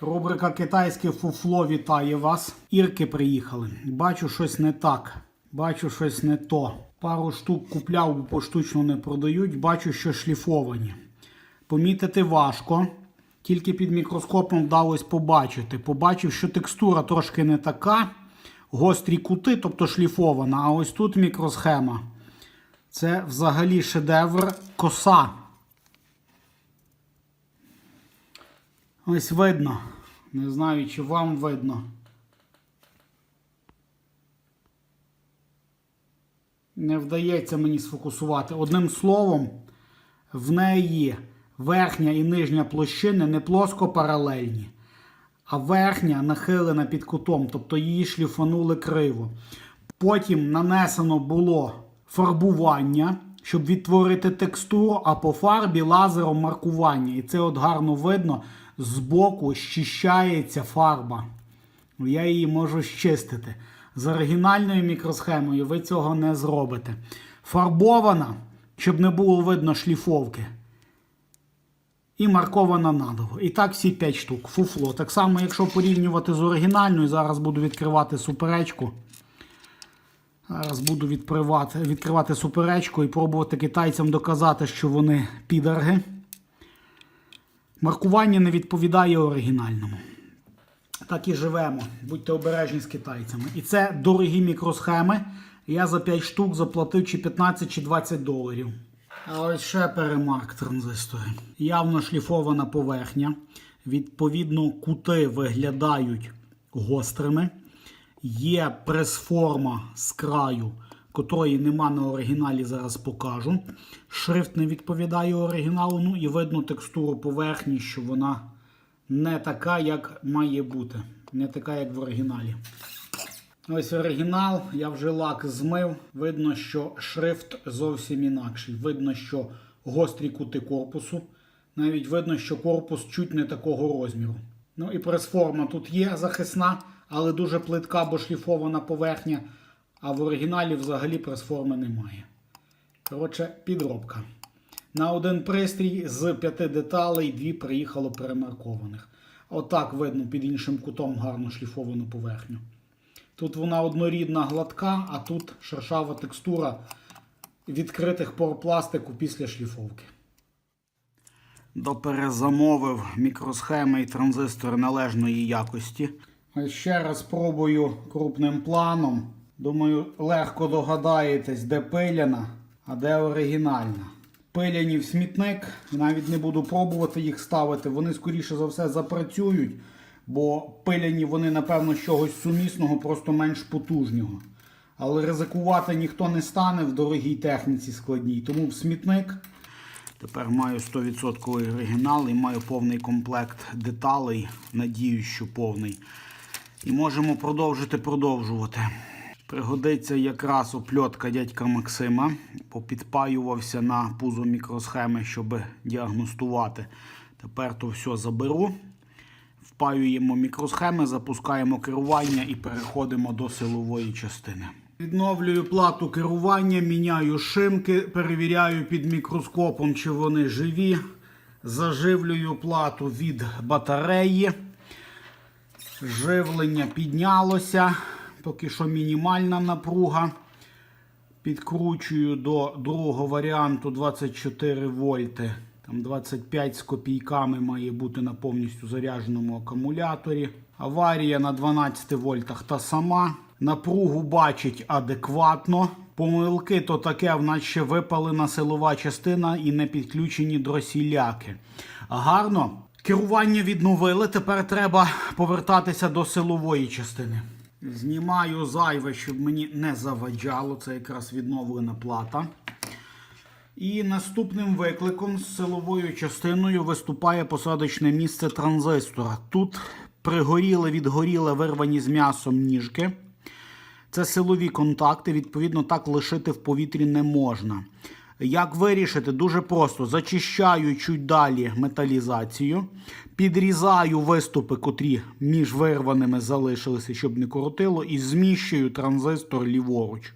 Рубрика Китайське фуфло вітає вас. Ірки приїхали. Бачу щось не так. Бачу щось не то. Пару штук купляв, бо поштучно не продають. Бачу, що шліфовані. Помітити важко. Тільки під мікроскопом вдалося побачити. Побачив, що текстура трошки не така. Гострі кути, тобто шліфована. А ось тут мікросхема. Це взагалі шедевр коса. Ось видно. Не знаю, чи вам видно. Не вдається мені сфокусувати. Одним словом, в неї верхня і нижня площини не плоско паралельні, а верхня нахилена під кутом, тобто її шліфанули криво. Потім нанесено було фарбування, щоб відтворити текстуру, а по фарбі лазером маркування. І це от гарно видно, збоку щищається фарба. Я її можу щистити. З оригінальною мікросхемою ви цього не зробите. Фарбована, щоб не було видно шліфовки. І маркована надовго. І так всі 5 штук. Фуфло. Так само, якщо порівнювати з оригінальною, зараз буду відкривати суперечку. Зараз буду відкривати суперечку і пробувати китайцям доказати, що вони підарги. Маркування не відповідає оригінальному. Так і живемо. Будьте обережні з китайцями. І це дорогі мікросхеми. Я за 5 штук заплатив чи 15 чи 20 доларів. А ось ще перемарк транзистори. Явно шліфована поверхня. Відповідно, кути виглядають гострими. Є прес-форма з краю, котрої нема на оригіналі, зараз покажу. Шрифт не відповідає оригіналу. Ну і видно текстуру поверхні, що вона не така, як має бути. Не така, як в оригіналі. Ось оригінал, я вже лак змив. Видно, що шрифт зовсім інакший. Видно, що гострі кути корпусу. Навіть видно, що корпус чуть не такого розміру. Ну і прес-форма тут є захисна, але дуже плитка, бо шліфована поверхня. А в оригіналі взагалі прес-форми немає. Коротше, підробка. На один пристрій з п'яти деталей дві приїхало перемаркованих. Отак видно під іншим кутом гарно шліфовану поверхню. Тут вона однорідна гладка, а тут шершава текстура відкритих пор пластику після шліфовки. Доперезамовив мікросхеми і транзистори належної якості. Ще раз спробую крупним планом. Думаю, легко догадаєтесь, де пиляна, а де оригінальна. Пиляні в смітник, навіть не буду пробувати їх ставити. Вони, скоріше за все, запрацюють, бо пиляні вони, напевно, з чогось сумісного, просто менш потужного. Але ризикувати ніхто не стане в дорогій техніці складній. Тому в смітник. Тепер маю 100% оригінал і маю повний комплект деталей. Надіюсь, що повний. І можемо продовжити продовжувати. Пригодиться якраз опльотка дядька Максима. Попідпаювався на пузо мікросхеми, щоб діагностувати. Тепер то все заберу. Впаюємо мікросхеми, запускаємо керування і переходимо до силової частини. Відновлюю плату керування, міняю шимки, перевіряю під мікроскопом, чи вони живі. Заживлюю плату від батареї. Живлення піднялося. Поки що мінімальна напруга. Підкручую до другого варіанту 24 вольти. Там 25 з копійками має бути на повністю зарядженому акумуляторі. Аварія на 12 вольтах та сама. Напругу бачить адекватно. Помилки то таке, в нас ще випалена силова частина і не підключені дросіляки. Гарно. Керування відновили. Тепер треба повертатися до силової частини. Знімаю зайве, щоб мені не заваджало. Це якраз відновлена плата. І наступним викликом з силовою частиною виступає посадочне місце транзистора. Тут пригоріли, відгоріли вирвані з м'ясом ніжки. Це силові контакти, відповідно, так лишити в повітрі не можна. Як вирішити? Дуже просто. Зачищаю чуть далі металізацію, підрізаю виступи, котрі між вирваними залишилися, щоб не коротило, і зміщую транзистор ліворуч.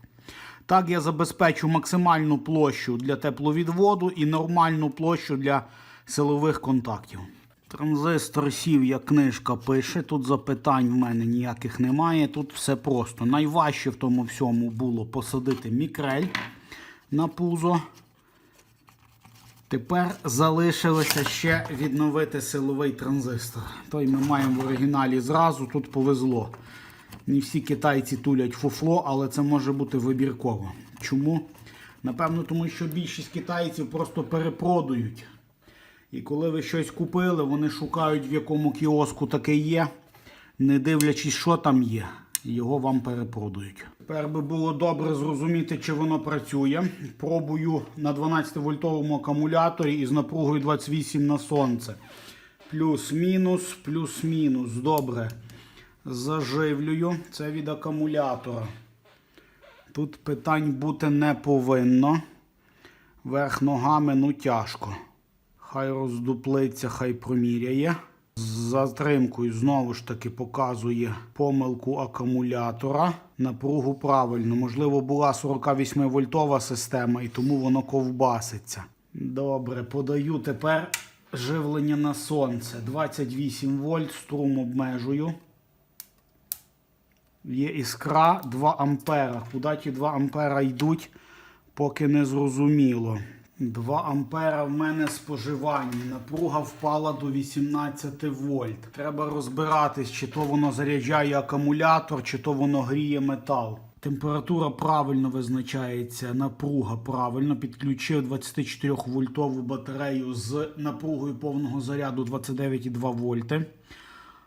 Так я забезпечу максимальну площу для тепловідводу і нормальну площу для силових контактів. Транзистор сів, як книжка пише. Тут запитань в мене ніяких немає. Тут все просто. Найважче в тому всьому було посадити мікрель на пузо. Тепер залишилося ще відновити силовий транзистор. Той ми маємо в оригіналі зразу, тут повезло. Не всі китайці тулять фуфло, але це може бути вибірково. Чому? Напевно, тому що більшість китайців просто перепродують. І коли ви щось купили, вони шукають, в якому кіоску таке є, не дивлячись, що там є, його вам перепродають. Тепер би було добре зрозуміти, чи воно працює. Пробую на 12-вольтовому акумуляторі із напругою 28 на сонце. Плюс-мінус, плюс-мінус. Добре. Заживлюю. Це від акумулятора. Тут питань бути не повинно. Верх ногами, ну тяжко. Хай роздуплиться, хай проміряє. З затримкою знову ж таки показує помилку акумулятора. Напругу правильно. Можливо, була 48 вольтова система і тому воно ковбаситься. Добре, подаю тепер живлення на сонце. 28 вольт, струм обмежую. Є іскра 2 ампера. Куди ті 2 ампера йдуть, поки не зрозуміло. 2 ампера в мене споживання. Напруга впала до 18 вольт. Треба розбиратись, чи то воно заряджає акумулятор, чи то воно гріє метал. Температура правильно визначається, напруга правильно. Підключив 24 вольтову батарею з напругою повного заряду 29,2 вольти.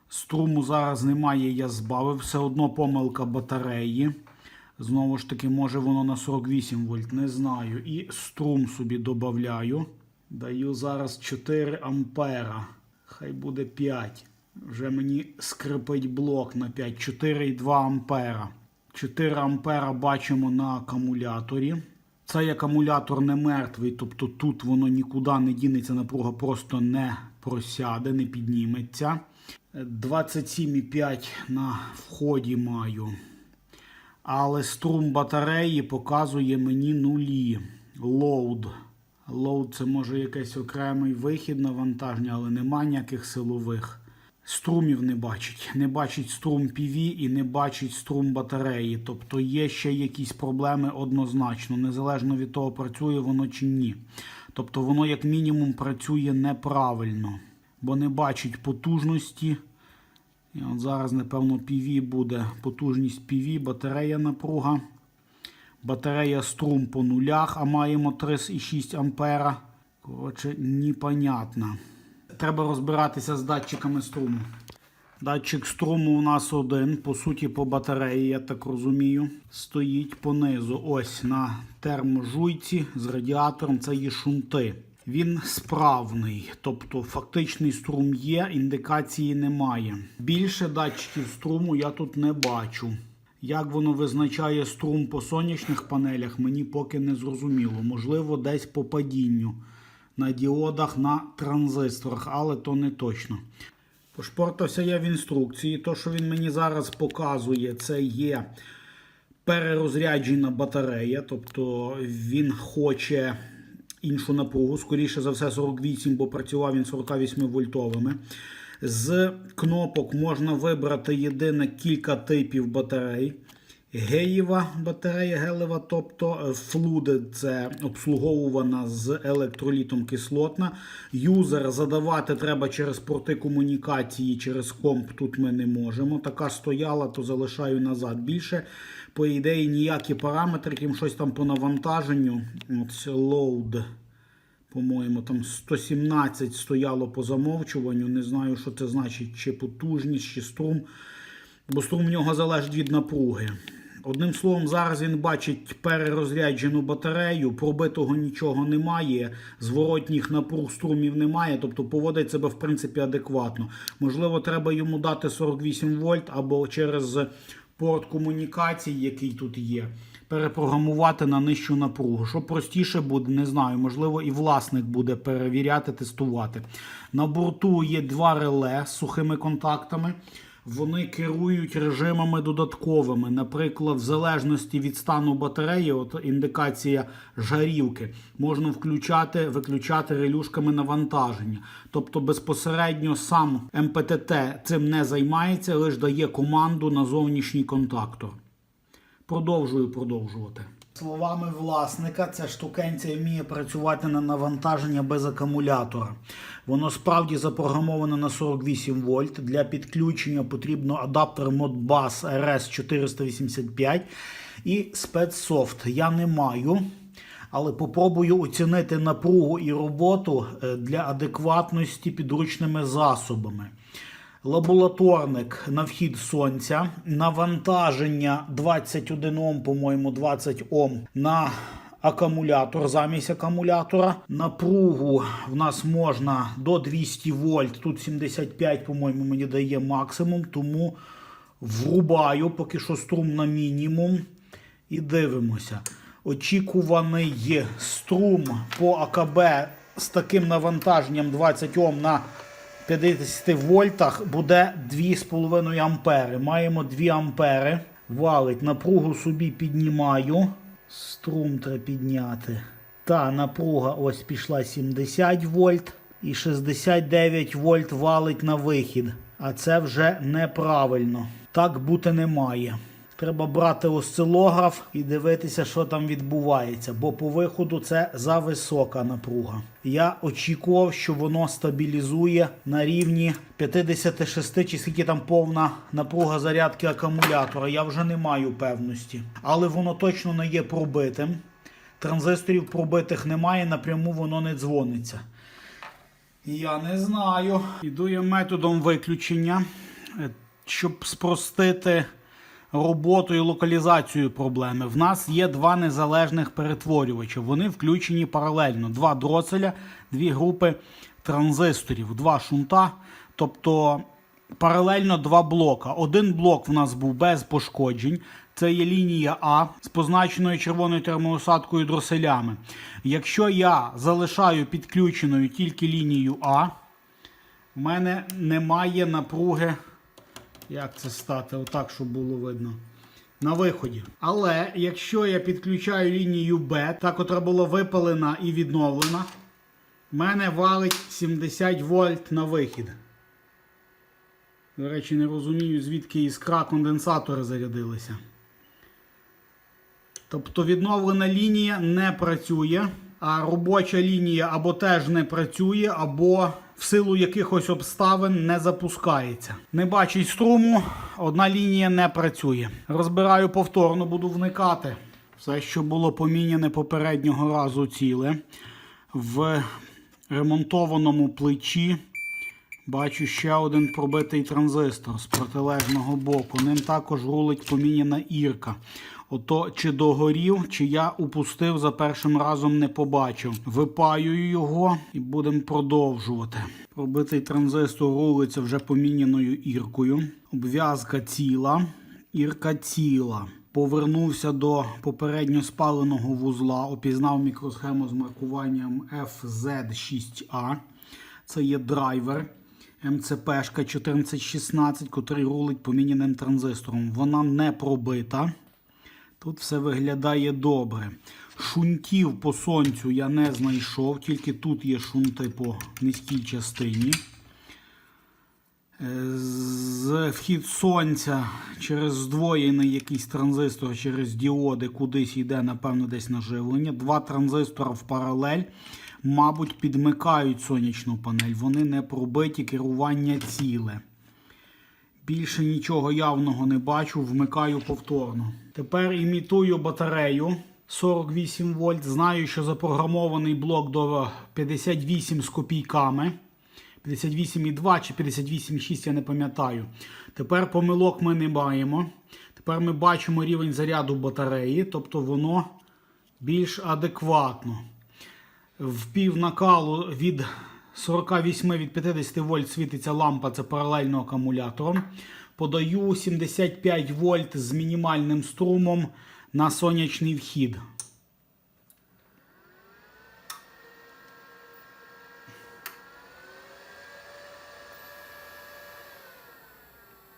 Струму зараз немає, я збавив. Все одно помилка батареї. Знову ж таки, може воно на 48 вольт, не знаю. І струм собі додаю. Даю зараз 4 ампера. Хай буде 5. Вже мені скрипить блок на 5. 4,2 ампера. 4 ампера бачимо на акумуляторі. Цей акумулятор не мертвий, тобто тут воно нікуди не дінеться, напруга просто не просяде, не підніметься. 27,5 на вході маю. Але струм батареї показує мені нулі. Load. Load це може якийсь окремий вихід навантаження, але нема ніяких силових. Струмів не бачить. Не бачить струм PV і не бачить струм батареї. Тобто є ще якісь проблеми однозначно, незалежно від того, працює воно чи ні. Тобто воно, як мінімум, працює неправильно, бо не бачить потужності. І от зараз, напевно, PV буде потужність PV, батарея напруга. Батарея струм по нулях, а маємо 3,6 ампера. Коротше, непонятно. Треба розбиратися з датчиками струму. Датчик струму у нас один, по суті, по батареї, я так розумію, стоїть понизу. Ось на терможуйці з радіатором це є шунти. Він справний, тобто фактичний струм є, індикації немає. Більше датчиків струму я тут не бачу. Як воно визначає струм по сонячних панелях, мені поки не зрозуміло. Можливо, десь по падінню на діодах, на транзисторах, але то не точно. Пошпортався я в інструкції. То, що він мені зараз показує, це є перерозряджена батарея. Тобто він хоче іншу напругу, скоріше за все, 48, бо працював він 48 вольтовими. З кнопок можна вибрати єдине кілька типів батарей. Геєва батарея гелева, тобто флуди це обслуговувана з електролітом кислотна. Юзер задавати треба через порти комунікації, через комп. Тут ми не можемо. Така стояла, то залишаю назад. Більше, по ідеї, ніякі параметри, крім щось там по навантаженню. От load. По-моєму, там 117 стояло по замовчуванню. Не знаю, що це значить, чи потужність, чи струм. Бо струм в нього залежить від напруги. Одним словом, зараз він бачить перерозряджену батарею, пробитого нічого немає, зворотніх напруг струмів немає, тобто поводить себе в принципі адекватно. Можливо, треба йому дати 48 вольт або через порт комунікацій, який тут є, перепрограмувати на нижчу напругу. Що простіше буде, не знаю. Можливо, і власник буде перевіряти, тестувати. На борту є два реле з сухими контактами. Вони керують режимами додатковими. Наприклад, в залежності від стану батареї, от індикація жарівки, можна включати, виключати релюшками навантаження. Тобто безпосередньо сам МПТТ цим не займається, лише дає команду на зовнішній контактор. Продовжую продовжувати. Словами власника, ця штукенція вміє працювати на навантаження без акумулятора. Воно справді запрограмоване на 48 вольт. Для підключення потрібно адаптер Modbus RS485 і спецсофт. Я не маю, але попробую оцінити напругу і роботу е, для адекватності підручними засобами лабораторник на вхід сонця, навантаження 21 Ом, по-моєму, 20 Ом на акумулятор замість акумулятора. Напругу в нас можна до 200 вольт. Тут 75, по-моєму, мені дає максимум, тому врубаю поки що струм на мінімум. І дивимося. Очікуваний струм по АКБ з таким навантаженням 20 Ом на 50 вольтах буде 2,5 ампери. Маємо 2 ампери. Валить, напругу собі піднімаю. Струм треба підняти. Та напруга ось пішла 70 вольт. І 69 вольт валить на вихід. А це вже неправильно. Так бути не має. Треба брати осцилограф і дивитися, що там відбувається, бо по виходу це зависока напруга. Я очікував, що воно стабілізує на рівні 56 чи скільки там повна напруга зарядки акумулятора. Я вже не маю певності. Але воно точно не є пробитим. Транзисторів пробитих немає, напряму воно не дзвониться. Я не знаю. Іду я методом виключення, е, щоб спростити роботу і локалізацію проблеми. В нас є два незалежних перетворювача. Вони включені паралельно. Два дроселя, дві групи транзисторів, два шунта. Тобто паралельно два блока. Один блок в нас був без пошкоджень. Це є лінія А з позначеною червоною термоусадкою дроселями. Якщо я залишаю підключеною тільки лінію А, в мене немає напруги. Як це стати? Отак, щоб було видно. На виході. Але якщо я підключаю лінію Б, та котра була випалена і відновлена, в мене валить 70 вольт на вихід. До речі, не розумію, звідки іскра конденсатори зарядилися. Тобто відновлена лінія не працює, робоча лінія або теж не працює, або в силу якихось обставин не запускається. Не бачить струму, одна лінія не працює. Розбираю повторно, буду вникати. Все, що було поміняне попереднього разу ціле. В ремонтованому плечі бачу ще один пробитий транзистор з протилежного боку. Ним також рулить поміняна ірка. Ото чи догорів, чи я упустив за першим разом не побачив. Випаюю його і будемо продовжувати. Пробитий транзистор рулиться вже поміняною іркою. Обв'язка ціла, ірка ціла. Повернувся до попередньо спаленого вузла, опізнав мікросхему з маркуванням FZ6A. Це є драйвер. МЦПшка 1416, котрий рулить поміняним транзистором. Вона не пробита. Тут все виглядає добре. Шунтів по сонцю я не знайшов, тільки тут є шунти по низькій частині. Е, З вхід сонця через здвоєний якийсь транзистор через діоди кудись йде, напевно, десь на живлення. Два транзистора в паралель, мабуть, підмикають сонячну панель. Вони не пробиті, керування ціле. Більше нічого явного не бачу, вмикаю повторно. Тепер імітую батарею 48 вольт. Знаю, що запрограмований блок до 58 з копійками. 58,2 чи 58,6, я не пам'ятаю. Тепер помилок ми не маємо. Тепер ми бачимо рівень заряду батареї, тобто воно більш адекватно. В пів накалу від 48 від 50 вольт світиться лампа, це паралельно акумулятором. Подаю 75 вольт з мінімальним струмом на сонячний вхід.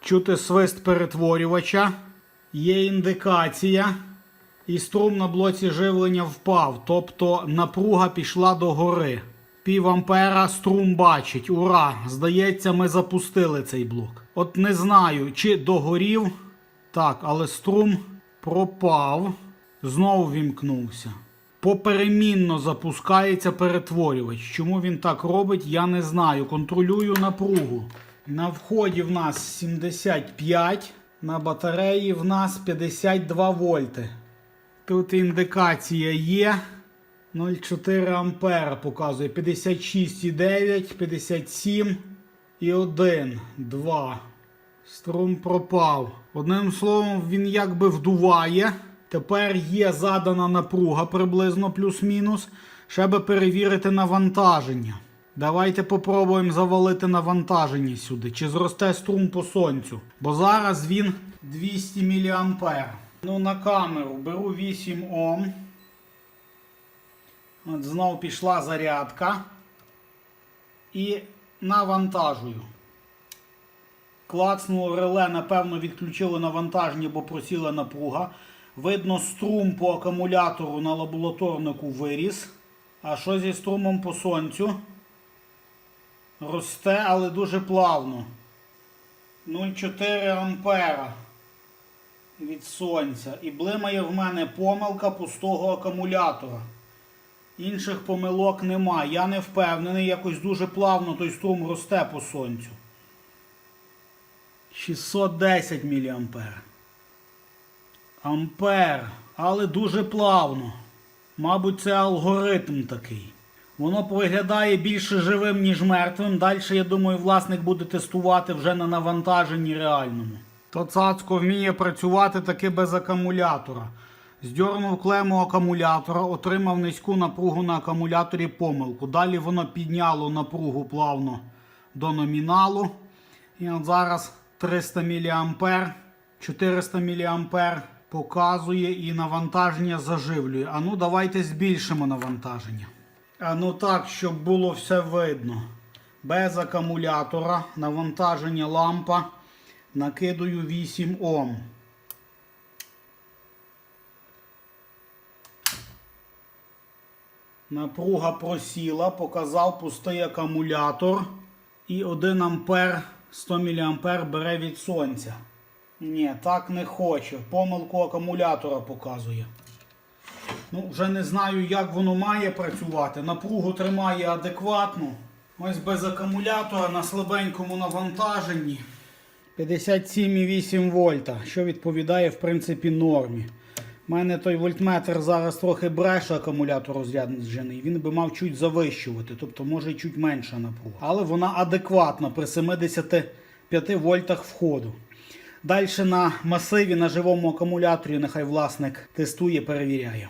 Чути свист перетворювача. Є індикація. І струм на блоці живлення впав. Тобто напруга пішла до гори. Пів ампера струм бачить. Ура! Здається, ми запустили цей блок. От не знаю, чи догорів. Так, але струм пропав. Знову вімкнувся. Поперемінно запускається перетворювач. Чому він так робить, я не знаю. Контролюю напругу. На вході в нас 75, на батареї в нас 52 вольти. Тут індикація є. 0,4 ампера показує 56,9, 57 і 1, 2. Струм пропав. Одним словом, він якби вдуває. Тепер є задана напруга приблизно плюс-мінус. Ще би перевірити навантаження. Давайте попробуємо завалити навантаження сюди. Чи зросте струм по сонцю. Бо зараз він 200 мА. Ну, на камеру беру 8 Ом. От знову пішла зарядка. І навантажую. Клацнуло реле, напевно, відключило навантаження, бо просіла напруга. Видно, струм по акумулятору на лабораторнику виріс. А що зі струмом по сонцю? Росте, але дуже плавно. 0,4 ампера від сонця. І блимає в мене помилка пустого акумулятора. Інших помилок нема. Я не впевнений, якось дуже плавно той струм росте по сонцю. 610 мА. Ампер. Але дуже плавно. Мабуть, це алгоритм такий. Воно виглядає більше живим, ніж мертвим. Далі, я думаю, власник буде тестувати вже на навантаженні реальному. То цацко вміє працювати таки без акумулятора. Здьорнув клему акумулятора, отримав низьку напругу на акумуляторі помилку. Далі воно підняло напругу плавно до номіналу. І от зараз 300 мА, 400 мА показує і навантаження заживлює. А ну давайте збільшимо навантаження. А ну так, щоб було все видно. Без акумулятора навантаження лампа накидаю 8 Ом. Напруга просіла, показав пустий акумулятор. І 1 ампер 100 мА бере від сонця. Ні, так не хоче. Помилку акумулятора показує. Ну, вже не знаю, як воно має працювати. Напругу тримає адекватно. Ось без акумулятора на слабенькому навантаженні 57,8 вольта, що відповідає в принципі нормі. У мене той вольтметр зараз трохи бреше акумулятор розряджений. Він би мав чуть завищувати, тобто може чуть менша напруга. Але вона адекватна при 75 вольтах входу. Далі на масиві на живому акумуляторі нехай власник тестує, перевіряє.